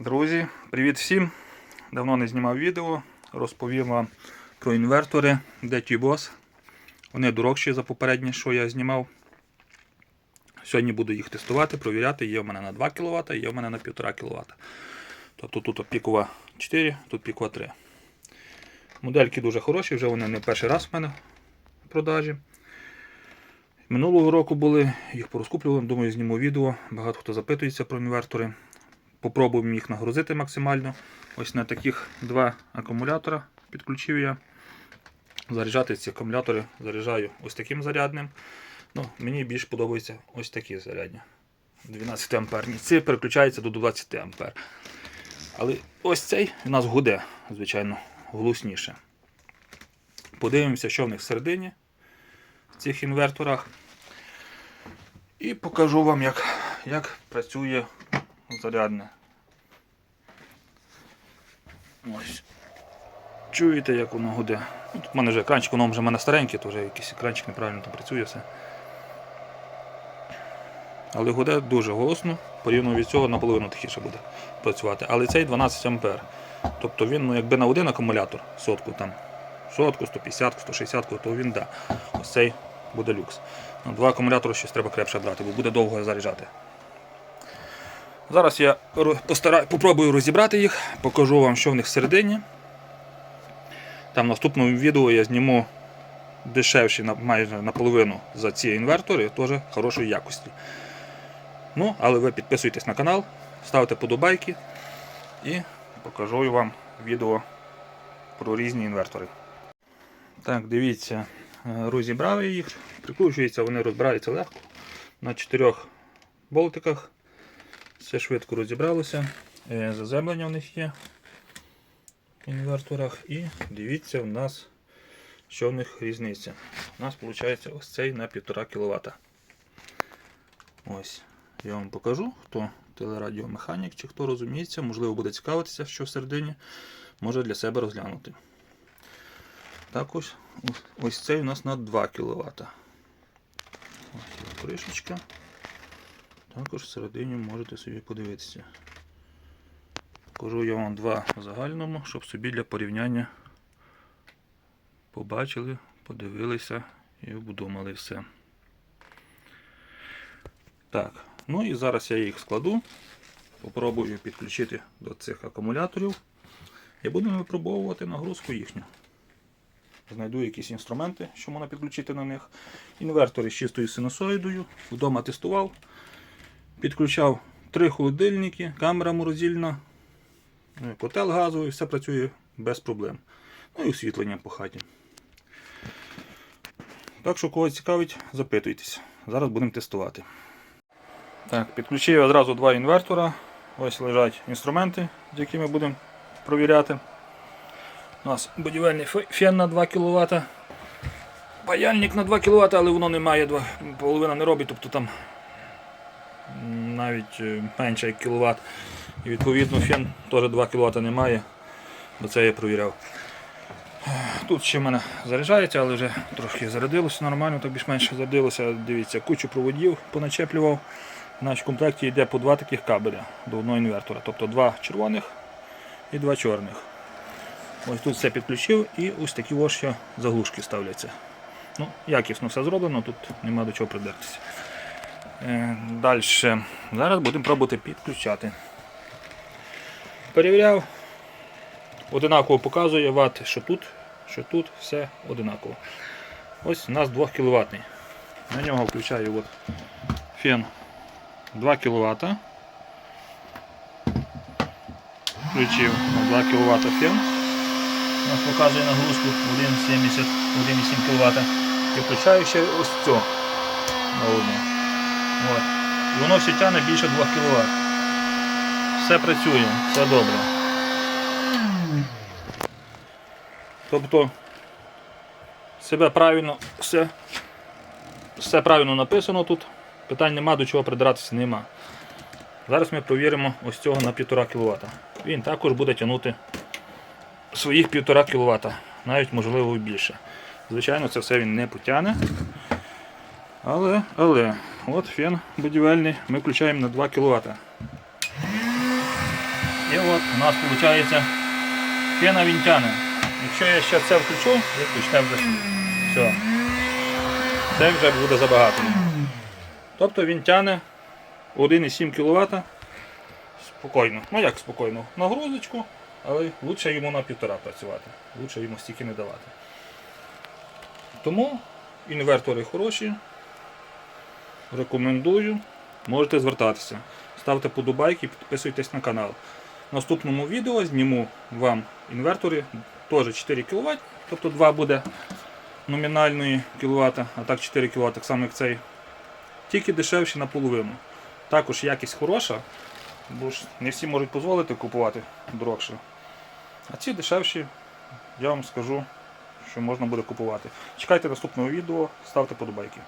Друзі, привіт всім! Давно не знімав відео. Розповім вам про інвертори DT-Boss. Вони дорожчі за попередні, що я знімав. Сьогодні буду їх тестувати, провіряти. Є в мене на 2 кВт, є в мене на 1,5 кВт. Тобто тут пікова 4, тут пікова 3. Модельки дуже хороші, вже вони не перший раз в мене в продажі. Минулого року були, їх порозкуплював, думаю, зніму відео. Багато хто запитується про інвертори. Попробуємо їх нагрузити максимально. Ось на таких два акумулятора підключив я. Заряджати ці акумулятори заряджаю ось таким зарядним. Ну, Мені більш подобаються ось такі зарядні. 12 амперні. Ці переключаються до 20 ампер. Але ось цей у нас гуде, звичайно, голосніше. Подивимося, що в них всередині в цих інверторах. І покажу вам, як, як працює зарядне. Ось. Чуєте, як воно гуде? Ну, Тут в мене вже екранчик, воно вже в мене старенький, то вже якийсь екранчик неправильно там працює все. Але гуде дуже голосно, порівняно від цього наполовину тихіше буде працювати. Але цей 12 ампер. Тобто він, ну, якби на один акумулятор, сотку там, сотку, 150, 160, то він да. Ось цей буде люкс. Ну, Два акумулятори щось треба крепше брати, бо буде довго заряджати. Зараз я постараю, попробую розібрати їх, покажу вам, що в них всередині. Там в наступному відео я зніму дешевші майже наполовину за ці інвертори, теж хорошої якості. Ну, але ви підписуйтесь на канал, ставте подобайки і покажу вам відео про різні інвертори. Так, дивіться, е, розібрали їх, прикручуються, вони розбираються легко на чотирьох болтиках. Все швидко розібралося. Е, Заземлення в них є в інверторах. І дивіться, у нас, що в них різниця. У нас виходить ось цей на 1,5 кВт. Ось, я вам покажу, хто телерадіомеханік чи хто розуміється, можливо буде цікавитися, що всередині, може для себе розглянути. Так ось, ось- цей у нас на 2 кВт. Ось кришечка. Також всередині можете собі подивитися. Покажу я вам два в загальному, щоб собі для порівняння побачили, подивилися і обдумали все. Так, ну і зараз я їх складу. Попробую підключити до цих акумуляторів і будемо випробовувати нагрузку їхню. Знайду якісь інструменти, що можна підключити на них. Інвертори з чистою синусоїдою. Вдома тестував. Підключав три холодильники, камера морозильна, е, котел газовий, все працює без проблем. Ну і освітлення по хаті. Так що, кого цікавить, запитуйтесь. Зараз будемо тестувати. Так, підключив одразу два інвертора. Ось лежать інструменти, з якими будемо провіряти. У нас будівельний фен на 2 кВт. Паяльник на 2 кВт, але воно не має 2, половина не робить, тобто там навіть е, менше як кВт. І відповідно фен теж 2 кВт не має, бо це я провіряв. Тут ще в мене заряджається, але вже трошки зарядилося нормально, так більш-менш зарядилося. Дивіться, кучу проводів поначеплював. Наш в комплекті йде по два таких кабеля до одного інвертора. Тобто два червоних і два чорних. Ось тут все підключив і ось такі ось ще заглушки ставляться. Ну, Якісно все зроблено, тут нема до чого придертися. Е, Далі. Зараз будемо пробувати підключати. Перевіряв. Одинаково показує ват, що тут, що тут, все одинаково. Ось у нас 2 кВт. На нього включаю от фен 2 кВт. Включив на 2 кВт фен. У нас показує нагрузку 1,70, 1,7 кВт. І включаю ще ось цю. От. Воно все тягне більше 2 кВт. Все працює, все добре. Тобто себе правильно, все, все правильно написано тут. Питань нема, до чого придиратися нема. Зараз ми провіримо ось цього на 1,5 кВт. Він також буде тягнути своїх 1,5 кВт, навіть можливо більше. Звичайно, це все він не потягне. Але, але, от фен будівельний ми включаємо на 2 кВт. І от у нас виходить пена вінтяна. Якщо я ще це включу, почне вже все. Це вже буде забагато. Тобто він тягне 1,7 кВт спокійно. Ну як спокійно? На грузочку, але краще йому на півтора працювати. Лучше йому стільки не давати. Тому інвертори хороші. Рекомендую. Можете звертатися. Ставте подобайки, підписуйтесь на канал. В наступному відео зніму вам інвертори, теж 4 кВт, тобто 2 буде номінальної кВт, а так 4 кВт, так само як цей. Тільки дешевші наполовину. Також якість хороша, бо ж не всі можуть дозволити купувати дорогше. А ці дешевші, я вам скажу, що можна буде купувати. Чекайте наступного відео, ставте подобайки.